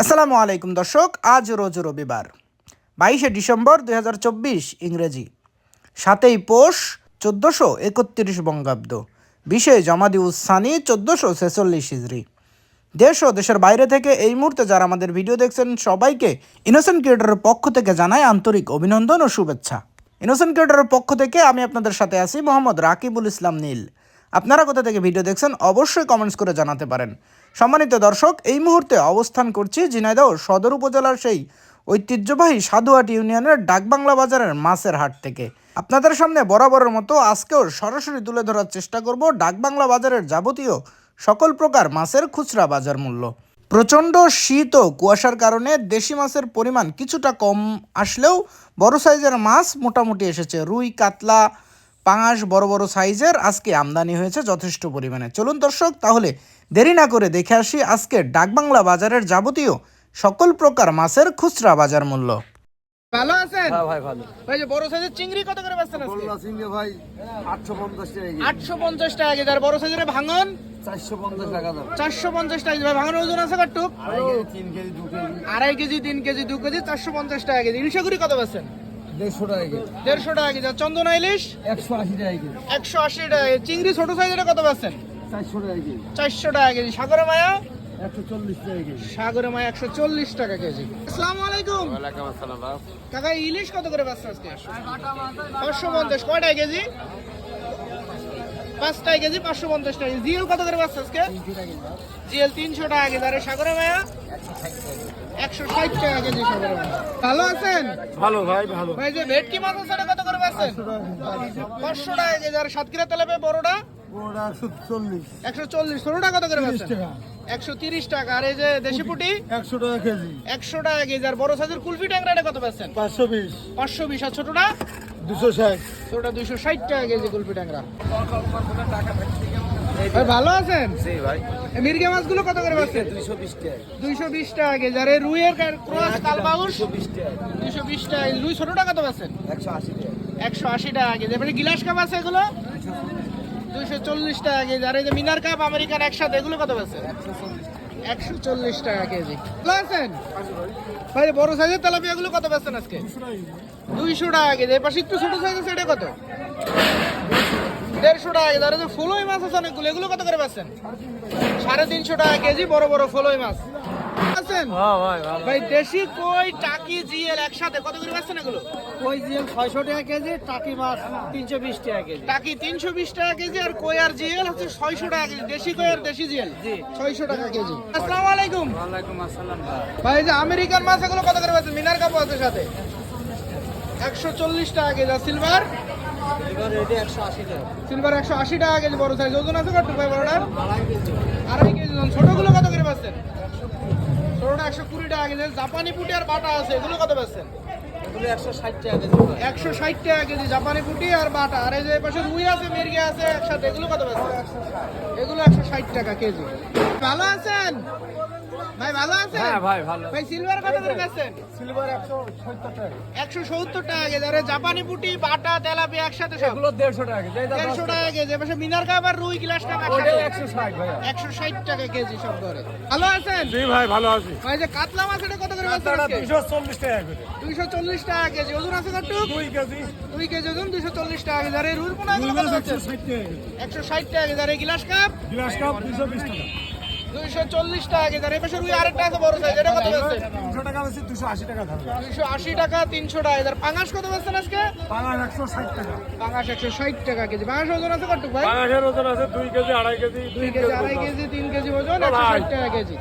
আসসালামু আলাইকুম দর্শক, আজ রোজ রবিবার, বাইশে ডিসেম্বর দুই হাজার চব্বিশ, ইংরেজি। সাতই পৌষ, চোদ্দোশো একত্রিশ বঙ্গাব্দ। বিশে জমাদি উসানি চোদ্দোশো ছেচল্লিশ হিজড়ি দেশ ও দেশের বাইরে থেকে এই মুহূর্তে যারা আমাদের ভিডিও দেখছেন, সবাইকে ইনোসেন্ট ক্রিয়েটরের পক্ষ থেকে জানায় আন্তরিক অভিনন্দন ও শুভেচ্ছা। ইনোসেন্ট ক্রিয়েটরের পক্ষ থেকে আমি আপনাদের সাথে আছি মোহাম্মদ রাকিবুল ইসলাম নীল। আপনারা কোথা থেকে ভিডিও দেখছেন অবশ্যই কমেন্টস করে জানাতে পারেন। সম্মানিত দর্শক, এই মুহূর্তে অবস্থান করছি ঝিনাইদহ সদর উপজেলার সেই ঐতিহ্যবাহী সাধুহাট ইউনিয়নের ডাকবাংলা বাজারের মাছের হাট থেকে। আপনাদের সামনে বরাবরের মতো আজকেও সরাসরি তুলে ধরার চেষ্টা করব ডাকবাংলা বাজারের যাবতীয় সকল প্রকার মাছের খুচরা বাজার মূল্য। প্রচণ্ড শীত ও কুয়াশার কারণে দেশি মাছের পরিমাণ কিছুটা কম আসলেও বড় সাইজের মাছ মোটামুটি এসেছে। রুই কাতলা পাঙাশ বড় বড় সাইজের আজকে আমদানি হয়েছে যথেষ্ট পরিমাণে। চলুন দর্শক তাহলে দেরি না করে দেখে আসি আজকে ডাকবাংলা বাজারের যাবতীয় সকল প্রকার মাছের খুচরা বাজার মূল্য। ভালো আছেন? হ্যাঁ ভাই ভালো। ভাই যে বড় সাইজের চিংড়ি কত করে বেচছেন আজকে? সিংহে ভাই আটশো পঞ্চাশ টাকা 850 টাকা কেজি। আর বড় সাইজের ভাঙন? চারশো পঞ্চাশ টাকা দাম 450 টাকা কেজি ভাই ভাঙন ওজন আছে কতটুক আড়াই কেজি তিন কেজি দু কেজি চারশো পঞ্চাশ টাকা কেজি ইলিশাগুড়ি কত বেচছেন দেড়শো টাকা কেজি দেড়শো টাকা কেজি আর চন্দনা ইলিশ একশো আশি টাকা কেজি একশো আশি টাকা কেজি। চিংড়ি ছোট সাইজের কত বেচছেন চারশো টাকা কেজি চারশো টাকা কেজি সাগরে মায়া একশো চল্লিশ টাকা কেজি সাগরে মায়া একশো চল্লিশ টাকা কেজি আসসালামু আলাইকুম কাকা ইলিশ কত করে বেচছেন আজকে পাঁচশো পঞ্চাশ কয় টাকা কেজি পাঁচ টাকা কেজি পাঁচশো পঞ্চাশ টাকা। জিএল কত করে বেচছেন আজকে? জিএল তিনশো টাকা কেজি। আরে সাগরে মায়া একশো ষাট টাকা কেজি সাগরে মায়া ভালো আছেন? ভালো ভাই ভালো। ভাই যে ভেটকি মাছ আছে কত করে বেচছেন? পাঁচশো টাকা কেজি। আর সাতক্ষীরা তেলাপে বড়টা? একশো চল্লিশ। একশো চল্লিশ। ষোলোটা কত করে। একশো তিরিশ টাকা। আর এই যে দেশি পুটি? একশো টাকা কেজি। একশো টাকা কেজি। আর বড় সাইজের কুলফি ট্যাংরা কত বেচছেন? পাঁচশো বিশ। পাঁচশো বিশ। আর ছোটটা? দুশো ষাট। ছোটটা দুইশো ষাট টাকা কেজি কুলফি ট্যাংরা। ভাই ভালো আছেন? ভাই। এই মাছগুলো কত করে বেচছেন দুশো বিশ টাকা। দুইশো বিশ টাকা কেজি। আর এই রুইয়ের ক্রস কালবাউস? বিশ টাকা। দুইশো বিশ টাকা রুই ছোটটা কত একশো আশি টাকা। একশো আশি টাকা কেজি। এবারে গিলাস কাপ আছে এগুলো? দুইশো চল্লিশ। টাকা কেজি। আর এই যে মিনার কাপ আমেরিকান একসাথে এগুলো কত বেচছেন একশো চল্লিশ টাকা কেজি। আছেন ভাই, বড় সাইজের তেলাপিয়া গুলো কত বেচছেন আজকে? দুইশো টাকা কেজি। এর পাশে একটু ছোট সাইজ আছে এটা কত? দেড়শো টাকা কেজি। আর যে ফুলই মাছ আছে অনেকগুলো, এগুলো কত করে বেচছেন? সাড়ে তিনশো টাকা কেজি, বড় বড় ফুলই মাছ। আছেন হ্যাঁ ভাই দেশি কই টাকি জিএল একসাথে? কত করে বেচছেন এগুলো? ওই জিএল ছয়শো টাকা কেজি টাকি মাছ তিনশো বিশ টাকা কেজি। টাকি তিনশো বিশ টাকা কেজি আর কই আর জিএল হচ্ছে ছয়শো টাকা কেজি। দেশি কই আর দেশি জিএল? জি। ছয়শো টাকা কেজি। আসসালামু আলাইকুম। ওয়ালাইকুম আসসালাম ভাই। ভাই যে আমেরিকান মাছ এগুলো কত করে বেচেন মিনার কাপ আছে সাথে? একশো চল্লিশ টাকা কেজি। আর সিলভার? সিলভার একশো আশি টাকা। কেজি বড় সাইজ ওজন আছে কত ভাই বড়টার? আড়াই কেজি। ছোটগুলো কত করে বেচছেন ছোটটা একশো কুড়ি টাকা কেজি জাপানি পুটি আর বাটা আছে এগুলো কত বেচছেন? এগুলো একশো ষাট টাকা কেজি একশো ষাট টাকা কেজি জাপানি পুটি আর বাটা। আর এই যে পাশে রুই আছে মির্গে আছে একসাথে এগুলো কত বেচছেন? এগুলো একশো ষাট টাকা কেজি। ভালো আছেন? ভাই ভালো আছেন? হ্যাঁ ভাই ভালো। ভাই সিলভার কত করে বেচছেন? সিলভার একশো সত্তর টাকা। একশো সত্তর টাকা কেজি। জাপানি পুটি বাটা তেলাপি একসাথে সব। এগুলো দেড়শো টাকা কেজি। এটা দেড়শো টাকা কেজি। এবার মিনার কাপ আর রুই গ্লাস কাপ ওটা একসাথে একশো ষাট ভাইয়া। টাকা কেজি সব ধরে ভালো আছেন? জি ভাই ভালো আছি। ভাই যে কাতলা মাছ এটা কত করে বেচছেন আজকে? দুশো টাকা করে। দুইশো চল্লিশ টাকা কেজি। ওজন আছে কত? দুই কেজি। দুই কেজি ওজন দুইশো চল্লিশ টাকা কেজি। আর রুই পোনা কত বেচছেন? ষাট টাকা কেজি। একশো ষাট টাকা কেজি। আর গ্লাস কাপ? গ্লাস কাপ দুশো বিশ টাকা। দুইশো চল্লিশ টাকা কেজি। আর এই পাশে রুই আরেকটা আছে বড় সাইজ এটা কত বেচছেন? দুশো টাকা বেশি দুশো আশি টাকা দুশো আশি টাকা তিনশো টাকা। আর পাঙাশ কত বেচছেন আজকে? পাঙাশ একশো ষাট টাকা। পাঙাশ একশো ষাট টাকা কেজি। পাঙাশ ওজন আছে কত ভাই? পাঙাশের ওজন আছে দুই কেজি আড়াই কেজি দুই কেজি আড়াই কেজি তিন কেজি ওজন একশো ষাট টাকা কেজি।